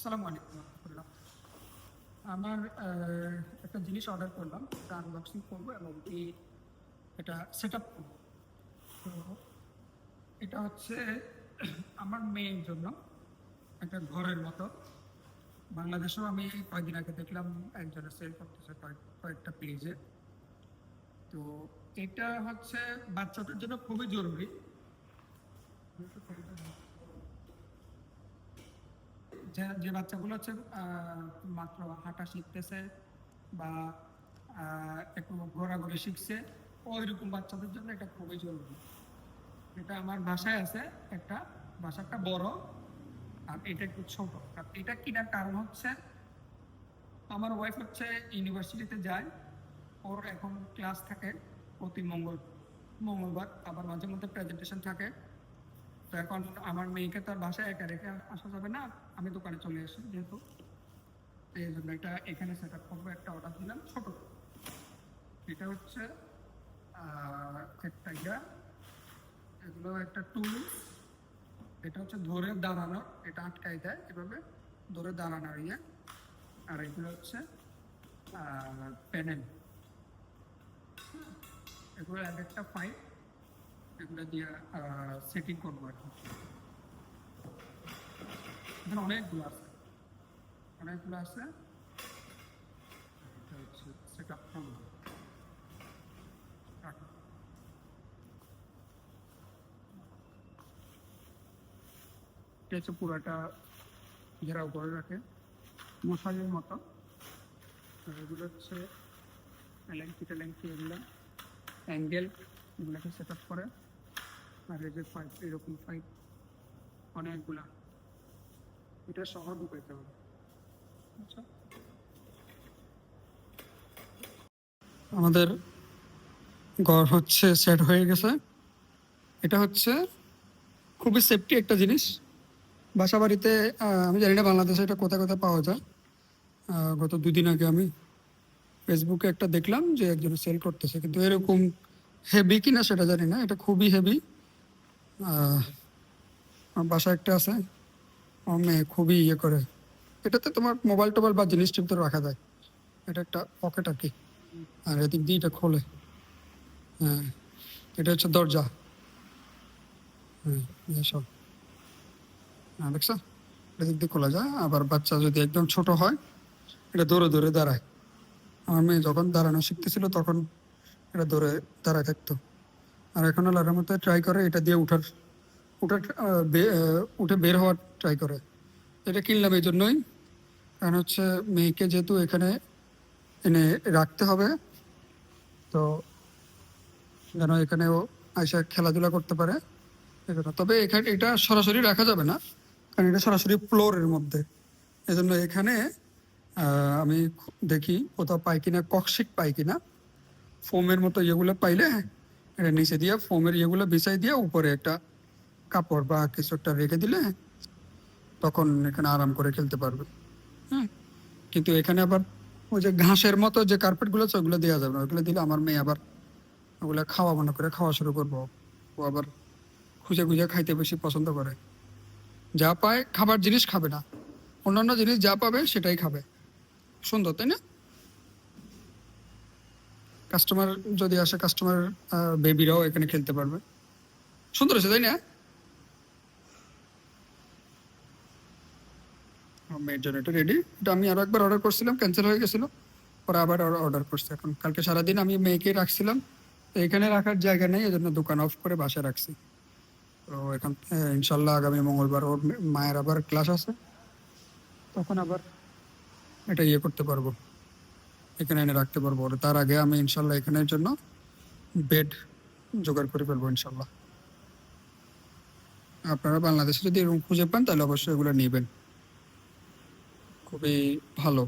আসসালামু আলাইকুম রহমতুল্লাহ। আমার একটা জিনিস অর্ডার করলাম এটা আনবক্সিং করব এবং এই এটা সেট আপ করব। তো এটা হচ্ছে আমার মেয়ের জন্য একটা ঘরের মতো। বাংলাদেশেও আমি কয়েকদিন আগে দেখলাম একজনের সেল করতেছে কয়েক- কয়েকটা পেজে তো এটা হচ্ছে বাচ্চাদের জন্য খুবই জরুরি। যে বাচ্চাগুলো হচ্ছে মাত্র হাঁটা শিখতেছে বা একটু ঘোরাঘুরি শিখছে ওই রকম বাচ্চাদের জন্য এটা খুবই জরুরি। এটা আমার বাসায় আছে একটা, বাসাটা বড়, আর এটা একটু ছোট। আর এটা কেনার কারণ হচ্ছে, আমার ওয়াইফ হচ্ছে ইউনিভার্সিটিতে যায়, ওর এখন ক্লাস থাকে প্রতি মঙ্গল, মঙ্গলবার, আবার মাঝে মধ্যে প্রেজেন্টেশন থাকে। তো এখন আমার মেয়েকে তো আর বাসায় একা রেখে আসা যাবে না, আমি দোকানে চলে আসি যেহেতু। এই জন্য এটা এখানে সেট আপ করব, একটা অর্ডার দিলাম ছোট। এটা হচ্ছে একটা এগুলো একটা টুল এটা হচ্ছে ধরে দাঁড়ানো, এটা আটকাই দেয় এভাবে, ধরে দাঁড়ানোর ইয়ে। আর এগুলো হচ্ছে প্যানেল এগুলো এক একটা পাইপ এগুলো দিয়ে সেটিং করব আর কি। অনেকগুলো আছে। অনেকগুলো আছে। এটা পুরাটা ঘেরাও করে রাখে। মশারির মতো। এগুলো হচ্ছে এলেঙ্কি টেলেঙ্কি এগুলো। অ্যাঙ্গেল, এগুলোকে সেট আপ করে। যে পাইপ এরকম পাইপ অনেকগুলা। এটা ঢুকাইতে হবে। আচ্ছা। আমাদের ঘর হচ্ছে সেট হয়ে গেছে। এটা হচ্ছে খুবই সেফটি একটা জিনিস। বাসা বাড়িতে আমি জানি না বাংলাদেশে এটা কোথায় কোথায় পাওয়া যায়। গত দুদিন আগে আমি ফেসবুকে একটা দেখলাম যে একজন সেল করতেছে। কিন্তু এরকম হেভি কিনা সেটা জানি না। এটা খুবই হেভি বাসা একটা আছে। আমার মেয়ে খুবই ইয়ে করে। এটাতে তোমার মোবাইল টোবাইল বা জিনিস টিপ তো রাখা যায়। এটা একটা পকেট আর কি। আর এদিক দিয়ে এটা খোলে। হ্যাঁ এটা হচ্ছে দরজা। হ্যাঁ এসব হ্যাঁ দেখছ? এদিক দিয়ে খোলা যায়। আবার বাচ্চা যদি একদম ছোট হয়, এটা দৌড়ে দৌড়ে দাঁড়ায়। আমার মেয়ে যখন দাঁড়ানো শিখতেছিল, তখন এটা দৌড়ে দাঁড়ায় থাকতো। আর এখন আল্লাহর মতো ট্রাই করে, এটা দিয়ে উঠার উঠার উঠে বের হওয়ার ট্রাই করে। এটা কিনলাম এই জন্যই। কারণ হচ্ছে মেয়েকে যেহেতু এখানে, এনে রাখতে হবে, তো যেন এখানে ও আইসা খেলাধুলা করতে পারে তবে এখানে, এটা সরাসরি রাখা যাবে না, কারণ এটা সরাসরি ফ্লোরের মধ্যে। এজন্য এখানে আমি দেখি কোথাও পাই কিনা ককশিট পাই কিনা ফোমের মতো ইয়েগুলো পাইলে নিচে দিয়ে ফোমের ইয়েগুলো বিছাই দিয়ে উপরে একটা কাপড় বা কিছু একটা রেখে দিলে তখন এখানে আরাম করে খেলতে পারবে। হ্যাঁ কিন্তু এখানে আবার ওই যে ঘাসের মতো যে কার্পেটগুলো আছে, ওগুলো দেওয়া যাবে না। ওগুলো দিলে আমার মেয়ে আবার ওগুলো খাওয়া মনে করে খাওয়া শুরু করব। ও আবার খুঁজে খুঁজে খাইতে বেশি পছন্দ করে। যা পায় খাবার জিনিস খাবে না। অন্যান্য জিনিস যা পাবে সেটাই খাবে। সুন্দর, তাই না? কাস্টমার যদি আসে কাস্টমার বেবিরাও এখানে খেলতে পারবে। সুন্দর আছে তাই না? মেয়ের জন্য রেডি এটা আমি আরও একবার অর্ডার করছিলাম ক্যান্সেল হয়ে গেছিল। পরে আবার অর্ডার করছি এখন। কালকে সারাদিন আমি মেয়েকে রাখছিলাম। এখানে রাখার জায়গা নেই, এজন্য দোকান অফ করে বাসায় রাখছি। তো এখন ইনশাল্লাহ আগামী মঙ্গলবার ওর মায়ের আবার ক্লাস আছে। তখন আবার এটা ইয়ে করতে পারব। এখানে এনে রাখতে পারব তার আগে আমি ইনশাল্লাহ এখানের জন্য বেড জোগাড় করে ফেলব ইনশাল্লাহ। আপনারা বাংলাদেশে যদি রুম খুঁজে পান, তাহলে অবশ্যই এগুলো নেবেন। খুবই ভালো।